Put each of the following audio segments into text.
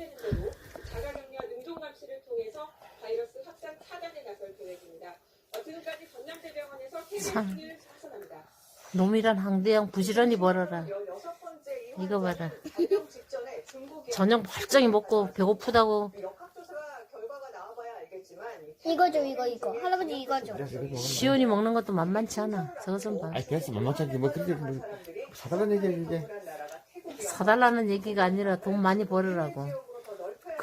확인되는 대로 자가격리와 능동 감시를 통해서 바이러스 확산 차단에 나설 계획입니다. 어, 지금까지 전남대병원에서 참. KBS를 확산합니다. 놈이란 항대양 부지런히 벌어라. 16번째 이거 봐라. 저녁 멀쩡히 먹고 배고프다고 알겠지만 이거죠, 이거, 이거. 할아버지 이거죠. 시온이 먹는 것도 만만치 않아. 저거 좀 봐. 아이 됐어 만만치 않게 뭐 그렇게 뭐 사달라는 얘기야 이게 사달라는 얘기가 아니라 돈 많이 벌으라고.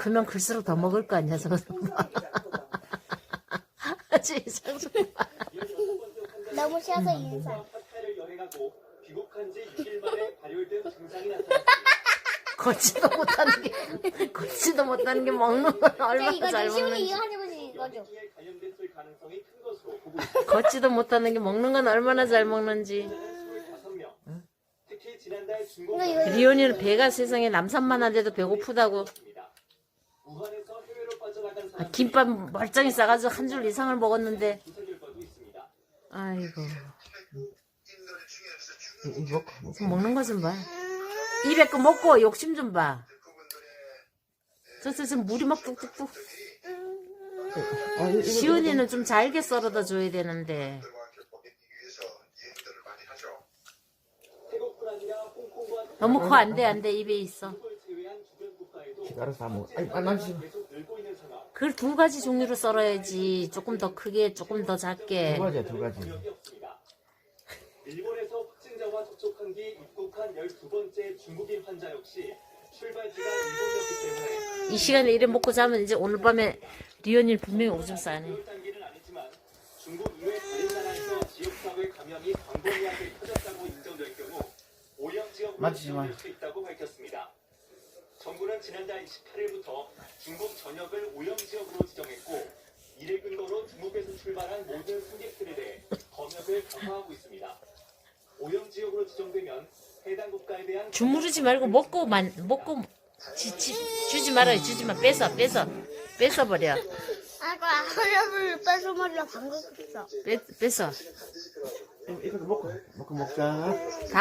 크면 클수록 더 먹을 거 아니야, 봐. 너무 쉬어서 인사. 화폐를 열행하고 귀국한 지 6일 만에 발열된 증상이 나타났습니다. 걷지도 못하는 게, 걷지도 못하는 게 먹는 건저 얼마나. 잘 먹는지. 이거죠. 걷지도 못하는 게 먹는 건 얼마나 잘 먹는지. 25명. 특히 지난달 중국 이거, 이거. 리온이는 배가 세상에 남산만 한데도 배고프다고. 아, 김밥 멀쩡히 싸가지고 한 줄 이상을 먹었는데. 아이고. 좀 먹는 거 좀 봐. 입에 거 먹고 욕심 좀 봐. 저, 저, 저 물이 막 뚝뚝뚝. 시은이는 좀 잘게 썰어다 줘야 되는데. 너무 커, 안 돼, 안 돼. 입에 있어. 알아서 다 먹어 계속 늘고 있는 상황. 그걸 두 가지 종류로 썰어야지. 조금 더 크게, 조금 더 작게. 두 가지야 두 가지. 일본에서 확진자와 접촉한 뒤 입국한 12번째 중국인 환자 역시 출발지가 일본이었기 때문에 이 시간에 이래 먹고 자면 이제 오늘 밤에 리온이 분명히 오줌 싸네. 그럴 단계는 아니지만 중국 이외 다른 나라에서 지역사회 감염이 광범위하게 퍼졌다고 인정될 경우 오염 지역으로 만지지 마. 지정될 수. 정부는 지난달 28일부터 중국 전역을 오염 지역으로 지정했고 이를 근거로 중국에서 출발한 모든 승객들에 대해 검역을 강화하고 있습니다. 오염 지역으로 지정되면 해당 국가에 대한 주무르지 말고 먹고 만, 먹고, 지, 지, 주지 말아요. 주지 마. 뺏어, 뺏어. 뺏어 버려. 아까 할아버지 뺏어먹으려 방금 했어. 뺏, 뺏어. 이거 먹고 먹고 먹자 다